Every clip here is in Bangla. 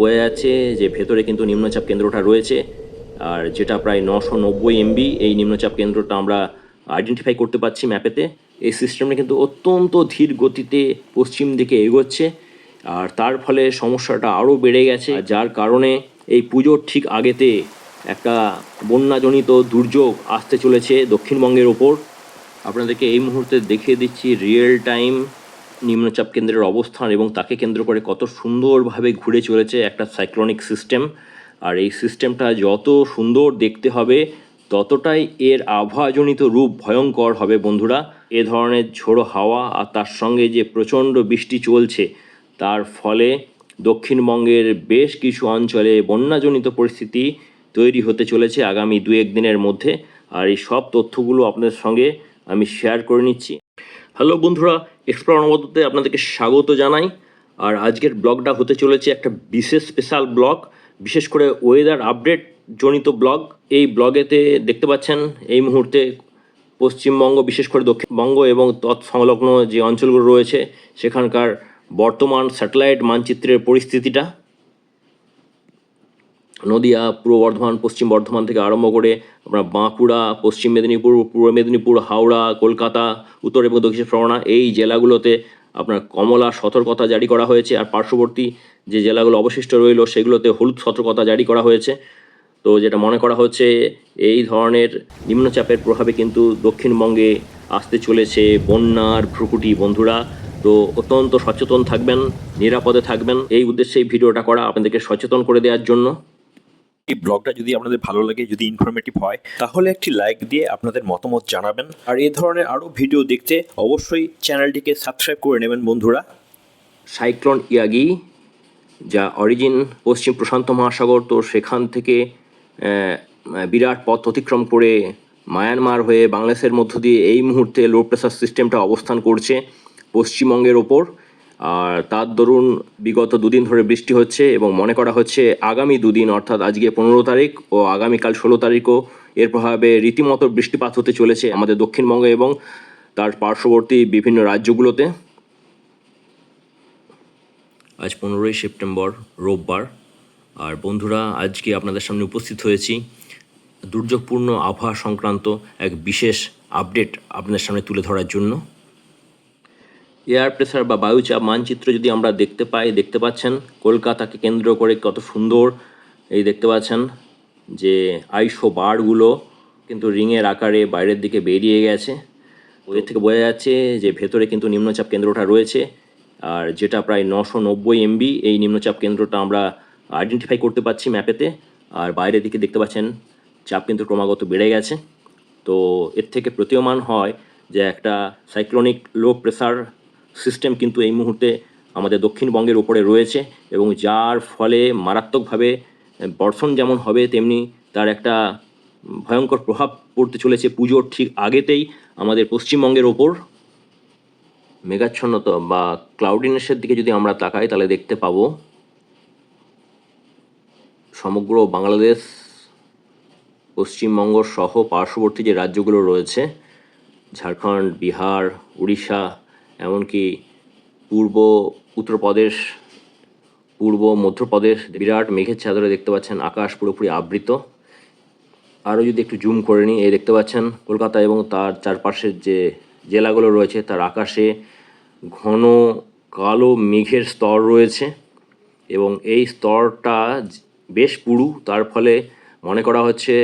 বোঝা যাচ্ছে যে ভেতরে কিন্তু নিম্নচাপ কেন্দ্রটা রয়েছে, আর যেটা প্রায় নশো নব্বই এমবি, এই নিম্নচাপ কেন্দ্রটা আমরা আইডেন্টিফাই করতে পারছি ম্যাপেতে এই সিস্টেমটা কিন্তু অত্যন্ত ধীর গতিতে পশ্চিম দিকে এগোচ্ছে, আর তার ফলে সমস্যাটা আরও বেড়ে গেছে, যার কারণে এই পুজোর ঠিক আগেতে একটা বন্যাজনিত দুর্যোগ আসতে চলেছে দক্ষিণবঙ্গের ওপর। আপনাদেরকে এই মুহূর্তে দেখিয়ে দিচ্ছি রিয়েল টাইম নিম্নচাপ কেন্দ্রের অবস্থান এবং তাকে কেন্দ্র করে কত সুন্দরভাবে ঘুরে চলেছে একটা সাইক্লোনিক সিস্টেম আর এই সিস্টেমটা যত সুন্দর দেখতে হবে, ততটাই এর আবহাওয়াজনিত রূপ ভয়ঙ্কর হবে বন্ধুরা। এ ধরনের ঝোড়ো হাওয়া আর তার সঙ্গে যে প্রচণ্ড বৃষ্টি চলছে, তার ফলে দক্ষিণবঙ্গের বেশ কিছু অঞ্চলে বন্যাজনিত পরিস্থিতি তৈরি হতে চলেছে আগামী দু এক দিনের মধ্যে। আর এই সব তথ্যগুলো আপনাদের সঙ্গে আমি শেয়ার করে নিচ্ছি। হ্যালো বন্ধুরা এক্সপ্লোর অনবদ্যতে আপনাদেরকে স্বাগত জানাই। আর আজকের ব্লগটা হতে চলেছে একটা বিশেষ স্পেশাল ব্লগ, বিশেষ করে ওয়েদার আপডেট জনিত ব্লগ। এই ব্লগেতে দেখতে পাচ্ছেন, এই মুহূর্তে পশ্চিমবঙ্গ, বিশেষ করে দক্ষিণবঙ্গ এবং তৎসংলগ্ন যে অঞ্চলগুলো রয়েছে, সেখানকার বর্তমান স্যাটেলাইট মানচিত্রের পরিস্থিতিটা নদিয়া, পূর্ব বর্ধমান, পশ্চিম বর্ধমান থেকে আরম্ভ করে আমরা বাঁকুড়া, পশ্চিম মেদিনীপুর, পূর্ব মেদিনীপুর, হাওড়া, কলকাতা, উত্তর এবং দক্ষিণ পরগনা এই জেলাগুলোতে আপনার কমলা সতর্কতা জারি করা হয়েছে আর পার্শ্ববর্তী যে জেলাগুলো অবশিষ্ট রইল সেগুলোতে হলুদ সতর্কতা জারি করা হয়েছে। তো যেটা মনে করা হচ্ছে এই ধরনের নিম্নচাপের প্রভাবে কিন্তু দক্ষিণবঙ্গে আসতে চলেছে বন্যার ভ্রুকুটি বন্ধুরা। তো অত্যন্ত সচেতন থাকবেন, নিরাপদে থাকবেন। এই উদ্দেশ্যে এই ভিডিওটা করা আপনাদেরকে সচেতন করে দেওয়ার জন্য। এই ব্লগটা যদি আপনাদের ভালো লাগে, যদি ইনফরমেটিভ হয়, তাহলে একটি লাইক দিয়ে আপনাদের মতামত জানাবেন। আর এই ধরনের আরও ভিডিও দেখতে অবশ্যই চ্যানেলটিকে সাবস্ক্রাইব করে নেবেন, বন্ধুরা। সাইক্লোন ইয়াগি, যা অরিজিন পশ্চিম প্রশান্ত মহাসাগর, তো সেখান থেকে বিরাট পথ অতিক্রম করে মায়ানমার হয়ে বাংলাদেশের মধ্য দিয়ে এই মুহূর্তে লো প্রেসার সিস্টেমটা অবস্থান করছে পশ্চিমবঙ্গের ওপর। আর তার দরুন বিগত দুদিন ধরে বৃষ্টি হচ্ছে এবং মনে করা হচ্ছে আগামী দুদিন, অর্থাৎ আজকে পনেরো তারিখ ও আগামীকাল ষোলো তারিখও এর প্রভাবে রীতিমতো বৃষ্টিপাত হতে চলেছে আমাদের দক্ষিণবঙ্গে এবং তার পার্শ্ববর্তী বিভিন্ন রাজ্যগুলোতে। আজ পনেরোই সেপ্টেম্বর রোববার। আর বন্ধুরা, আজকে আপনাদের সামনে উপস্থিত হয়েছি। দুর্যোগপূর্ণ আবহাওয়া সংক্রান্ত এক বিশেষ আপডেট আপনাদের সামনে তুলে ধরার জন্য। এয়ার প্রেসার বা বায়ুচাপ মানচিত্র যদি আমরা দেখতে পাই দেখতে পাচ্ছেন কলকাতাকে কেন্দ্র করে কত সুন্দর এই দেখতে পাচ্ছেন যে আইশো বারগুলো কিন্তু রিংয়ের আকারে বাইরের দিকে বেরিয়ে গেছে। এর থেকে বোঝা যাচ্ছে যে ভেতরে কিন্তু নিম্নচাপ কেন্দ্রটা রয়েছে আর যেটা প্রায় নশো নব্বই এমবি এই নিম্নচাপ কেন্দ্রটা আমরা আইডেন্টিফাই করতে পারছি ম্যাপেতে আর বাইরের দিকে দেখতে পাচ্ছেন চাপ কিন্তু ক্রমাগত বেড়ে গেছে। তো এর থেকে প্রতীয়মান হয় যে একটা সাইক্লোনিক লো প্রেসার সিস্টেম কিন্তু এই মুহূর্তে আমাদের দক্ষিণবঙ্গের উপরে রয়েছে এবং যার ফলে মারাত্মকভাবে বর্ষণ যেমন হবে তেমনি তার একটা ভয়ঙ্কর প্রভাব পড়তে চলেছে পুজোর ঠিক আগেতেই আমাদের পশ্চিমবঙ্গের ওপর। মেঘাচ্ছন্নতা বা ক্লাউডিনেসের দিকে যদি আমরা তাকাই তাহলে দেখতে পাবো সমগ্র বাংলাদেশ, পশ্চিমবঙ্গ সহ পার্শ্ববর্তী যে রাজ্যগুলো রয়েছে, ঝাড়খণ্ড, বিহার, উড়িষ্যা এমনকি পূর্ব, উত্তরপ্রদেশ, পূর্ব, মধ্যপ্রদেশ, বিরাট মেঘের চাদরে দেখতে পাচ্ছেন আকাশ পুরোপুরি আবৃত। আরও যদি একটু জুম করে নিই, এই দেখতে পাচ্ছেন কলকাতা এবং তার চারপাশের যে জেলাগুলো রয়েছে, তার আকাশে ঘন কালো মেঘের স্তর রয়েছে এবং এই স্তরটা বেশ পুরু। তার ফলে মনে করা হচ্ছে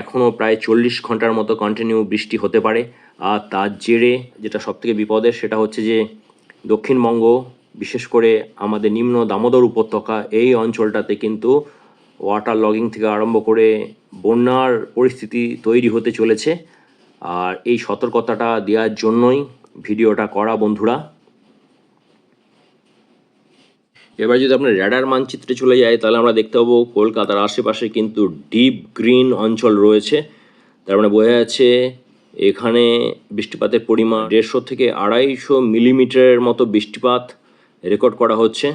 এখনও প্রায় চল্লিশ ঘণ্টার মতো কন্টিনিউ বৃষ্টি হতে পারে। আর তার জেরে যেটা সবথেকে বিপদের সেটা হচ্ছে যে দক্ষিণবঙ্গ বিশেষ করে আমাদের নিম্ন দামোদর উপত্যকা, এই অঞ্চলটাতে কিন্তু ওয়াটার লগিং থেকে আরম্ভ করে বন্যার পরিস্থিতি তৈরি হতে চলেছে। আর এই সতর্কতাটা দেওয়ার জন্যই ভিডিওটা করা, বন্ধুরা। এবার যদি আপনার র্যাডার মানচিত্রে চলে যায়, তাহলে আমরা দেখতে পাবো কলকাতার আশেপাশে কিন্তু ডিপ গ্রিন অঞ্চল রয়েছে। তার মানে বোঝা যাচ্ছে এখানে বৃষ্টিপাতের পরিমাণ দেড়শো থেকে আড়াইশো মিলিমিটারের মতো বৃষ্টিপাত রেকর্ড করা হচ্ছে।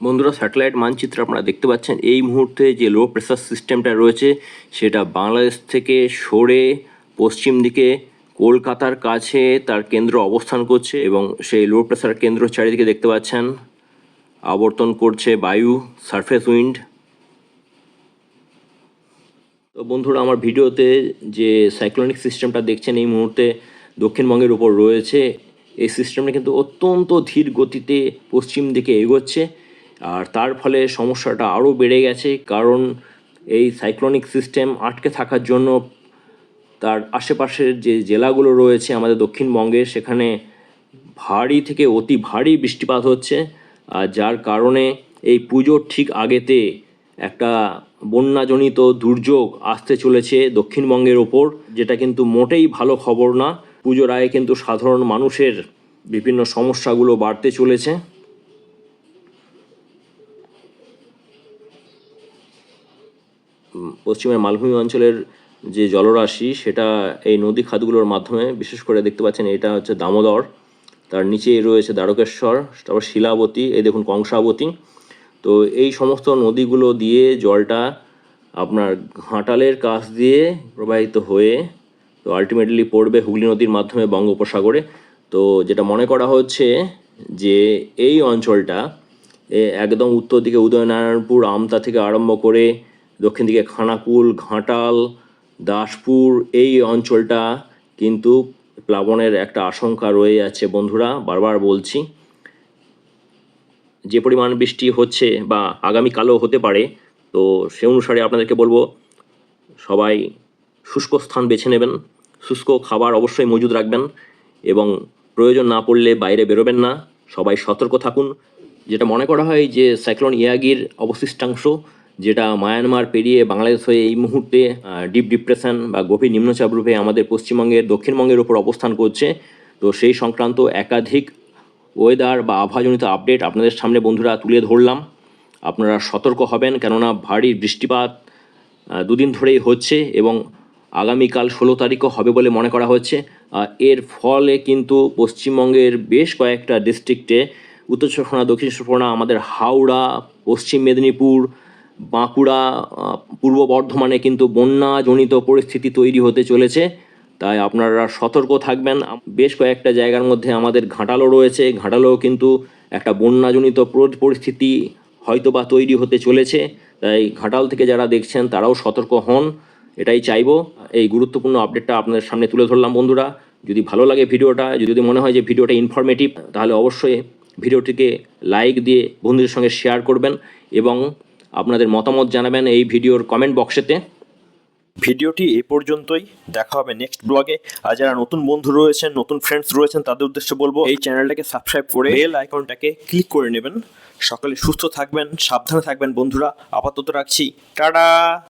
বন্ধুরা, স্যাটেলাইট মানচিত্র আপনারা দেখতে পাচ্ছেন। এই মুহূর্তে যে লো প্রেসার সিস্টেমটা রয়েছে, সেটা বাংলাদেশ থেকে সরে পশ্চিম দিকে কলকাতার কাছে তার কেন্দ্র অবস্থান করছে এবং সেই লো প্রেসার কেন্দ্র চারিদিকে দেখতে পাচ্ছেন। আবর্তন করছে বায়ু সারফেস উইন্ড তো বন্ধুরা, আমার ভিডিওতে যে সাইক্লোনিক সিস্টেমটা দেখছেন এই মুহূর্তে দক্ষিণবঙ্গের উপর রয়েছে, এই সিস্টেমটা কিন্তু অত্যন্ত ধীর গতিতে পশ্চিম দিকে এগোচ্ছে আর তার ফলে সমস্যাটা আরও বেড়ে গেছে কারণ এই সাইক্লোনিক সিস্টেম আটকে থাকার জন্য তার আশেপাশের যে জেলাগুলো রয়েছে আমাদের দক্ষিণবঙ্গে, সেখানে ভারী থেকে অতি ভারী বৃষ্টিপাত হচ্ছে আর যার কারণে এই পুজোর ঠিক আগেতে একটা বন্যাজনিত দুর্যোগ আসতে চলেছে দক্ষিণবঙ্গের ওপর, যেটা কিন্তু মোটেই ভালো খবর না। পুজোর আগে কিন্তু সাধারণ মানুষের বিভিন্ন সমস্যাগুলো বাড়তে চলেছে। পশ্চিমের মালভূমি অঞ্চলের যে জলরাশি, সেটা এই নদী খাতগুলোর মাধ্যমে, বিশেষ করে দেখতে পাচ্ছেন এটা হচ্ছে দামোদর। তার নিচেই রয়েছে দ্বারকেশ্বর, তারপর শিলাবতী, এই দেখুন কংসাবতী। তো এই সমস্ত নদীগুলো দিয়ে জলটা আপনার ঘাটালের কাছ দিয়ে প্রবাহিত হয়ে, তো আলটিমেটলি পড়বে হুগলি নদীর মাধ্যমে বঙ্গোপসাগরে। তো যেটা মনে করা হচ্ছে যে এই অঞ্চলটা একদম উত্তর দিকে উদয়নারায়ণপুর, আমতা থেকে আরম্ভ করে দক্ষিণ দিকে খানাকুল, ঘাটাল, দাসপুর, এই অঞ্চলটা কিন্তু প্লাবনের একটা আশঙ্কা রয়ে যাচ্ছে বন্ধুরা, বারবার বলছি। যে পরিমাণ বৃষ্টি হচ্ছে বা আগামীকালও হতে পারে, তো সে অনুসারে আপনাদেরকে বলব, সবাই শুষ্ক স্থান বেছে নেবেন। শুষ্ক খাবার অবশ্যই মজুদ রাখবেন এবং প্রয়োজন না পড়লে বাইরে বেরোবেন না। সবাই সতর্ক থাকুন। যেটা মনে করা হয় যে সাইক্লোন ইয়াগির অবশিষ্টাংশ, যেটা মায়ানমার পেরিয়ে বাংলাদেশ হয়ে এই মুহূর্তে ডিপ ডিপ্রেশন বা গভীর নিম্নচাপ রূপে আমাদের পশ্চিমবঙ্গের, দক্ষিণবঙ্গের উপর অবস্থান করছে, তো সেই সংক্রান্ত একাধিক ওয়েদার বা আবহাওয়াজনিত আপডেট আপনাদের সামনে বন্ধুরা তুলে ধরলাম। আপনারা সতর্ক হবেন, কেননা ভারী বৃষ্টিপাত দুদিন ধরেই হচ্ছে এবং আগামীকাল ষোলো তারিখও হবে বলে মনে করা হচ্ছে। এর ফলে কিন্তু পশ্চিমবঙ্গের বেশ কয়েকটা ডিস্ট্রিক্টে উত্তর চব্বিশ দক্ষিণ চব্বিশ আমাদের হাওড়া, পশ্চিম মেদিনীপুর, বাঁকুড়া পূর্ব বর্ধমানে কিন্তু বন্যাজনিত পরিস্থিতি তৈরি হতে চলেছে। তাই আপনারা সতর্ক থাকবেন। বেশ কয়েকটা জায়গার মধ্যে আমাদের ঘাটালও রয়েছে। ঘাটালেও কিন্তু একটা বন্যাজনিত পরিস্থিতি হয়তো বা তৈরি হতে চলেছে। তাই ঘাটাল থেকে যারা দেখছেন, তারাও সতর্ক হন। এটাই চাইব। এই গুরুত্বপূর্ণ আপডেটটা আপনাদের সামনে তুলে ধরলাম বন্ধুরা। যদি ভালো লাগে ভিডিওটা, যদি মনে হয় যে ভিডিওটা ইনফরমেটিভ তাহলে অবশ্যই ভিডিওটিকে লাইক দিয়ে বন্ধুদের সঙ্গে শেয়ার করবেন এবং আপনাদের মতামত জানাবেন এই ভিডিওর কমেন্ট বক্সেতে ভিডিওটি এ পর্যন্তই। দেখা হবে নেক্সট ব্লগে আর যারা নতুন বন্ধু রয়েছেন নতুন ফ্রেন্ডস রয়েছেন তাদের উদ্দেশ্যে বলব এই চ্যানেলটাকে সাবস্ক্রাইব করে বেল আইকনটাকে ক্লিক করে নেবেন। সকালে সুস্থ থাকবেন সাবধানে থাকবেন বন্ধুরা। আপাতত রাখছি। টাটা!